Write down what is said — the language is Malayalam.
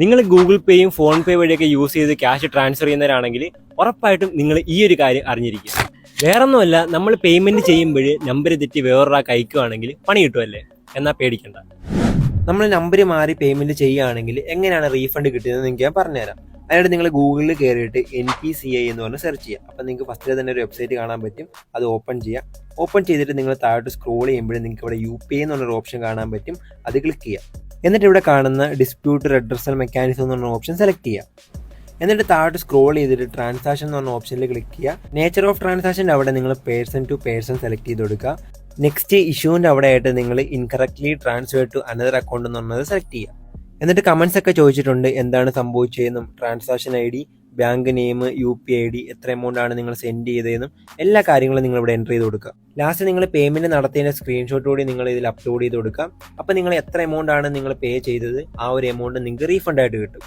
നിങ്ങൾ ഗൂഗിൾ പേയും ഫോൺ പേ വഴിയൊക്കെ യൂസ് ചെയ്ത് ക്യാഷ് ട്രാൻസ്ഫർ ചെയ്യുന്നവരാണെങ്കിൽ ഉറപ്പായിട്ടും നിങ്ങൾ ഈ ഒരു കാര്യം അറിഞ്ഞിരിക്കും. വേറൊന്നുമല്ല നമ്മൾ പേയ്മെന്റ് ചെയ്യുമ്പോൾ നമ്പർ തെറ്റി വേറൊരാൾക്ക് അയക്കുകയാണെങ്കിൽ പണി കിട്ടുമല്ലേ എന്നാൽ പേടിക്കണ്ട. നമ്മൾ നമ്പർ മാറി പേയ്മെന്റ് ചെയ്യുകയാണെങ്കിൽ എങ്ങനെയാണ് റീഫണ്ട് കിട്ടുന്നത് നിങ്ങൾക്ക് ഞാൻ പറഞ്ഞുതരാം. അതിനായിട്ട് നിങ്ങൾ ഗൂഗിളിൽ കയറിയിട്ട് എൻ പി സി ഐ എന്ന് പറഞ്ഞ് സെർച്ച് ചെയ്യുക. അപ്പം നിങ്ങൾക്ക് ഫസ്റ്റിൽ തന്നെ ഒരു വെബ്സൈറ്റ് കാണാൻ പറ്റും. അത് ഓപ്പൺ ചെയ്യുക. ഓപ്പൺ ചെയ്തിട്ട് നിങ്ങൾ താഴോട്ട് സ്ക്രോൾ ചെയ്യുമ്പോൾ നിങ്ങൾക്ക് ഇവിടെ യു പി ഐ എന്ന് പറഞ്ഞൊരു ഓപ്ഷൻ കാണാൻ പറ്റും. അത് ക്ലിക്ക് ചെയ്യുക. എന്നിട്ട് ഇവിടെ കാണുന്ന ഡിസ്പ്യൂട്ട് റെഡ്രസൽ മെക്കാനിസം എന്ന് പറഞ്ഞ ഓപ്ഷൻ സെലക്ട് ചെയ്യുക എന്നിട്ട് താഴോട്ട് സ്ക്രോൾ ചെയ്തിട്ട് ട്രാൻസാക്ഷൻ എന്ന് പറഞ്ഞ ഓപ്ഷനിൽ ക്ലിക്ക് ചെയ്യുക. നേച്ചർ ഓഫ് ട്രാൻസാക്ഷന്റെ അവിടെ നിങ്ങൾ പേഴ്സൺ ടു പേഴ്സൺ സെലക്ട് ചെയ്ത് കൊടുക്കുക. നെക്സ്റ്റ് ഇഷ്യൂവിന്റെ അവിടെ ആയിട്ട് നിങ്ങൾ incorrectly transfer to another account എന്ന് പറഞ്ഞത് സെലക്ട് ചെയ്യുക. എന്നിട്ട് കമൻസ് ഒക്കെ ചോദിച്ചിട്ടുണ്ട് എന്താണ് സംഭവിച്ചതെന്നും transaction I D bank name U P I D എത്ര എമൗണ്ട് ആണ് നിങ്ങൾ സെൻഡ് ചെയ്തതെന്നും എല്ലാ കാര്യങ്ങളും നിങ്ങൾ ഇവിടെ എന്റർ ചെയ്ത് കൊടുക്കുക. ലാസ്റ്റ് നിങ്ങൾ പേയ്മെന്റ് നടത്തിയതിന്റെ സ്ക്രീൻഷോട്ട് കൂടി നിങ്ങൾ ഇതിൽ അപ്ലോഡ് ചെയ്ത് കൊടുക്കുക. അപ്പോൾ നിങ്ങൾ എത്ര എമൗണ്ട് ആണ് നിങ്ങൾ പേ ചെയ്തത്? ആ ഒരു എമൗണ്ട് നിങ്ങൾക്ക് റീഫണ്ട് ആയിട്ട് കിട്ടും.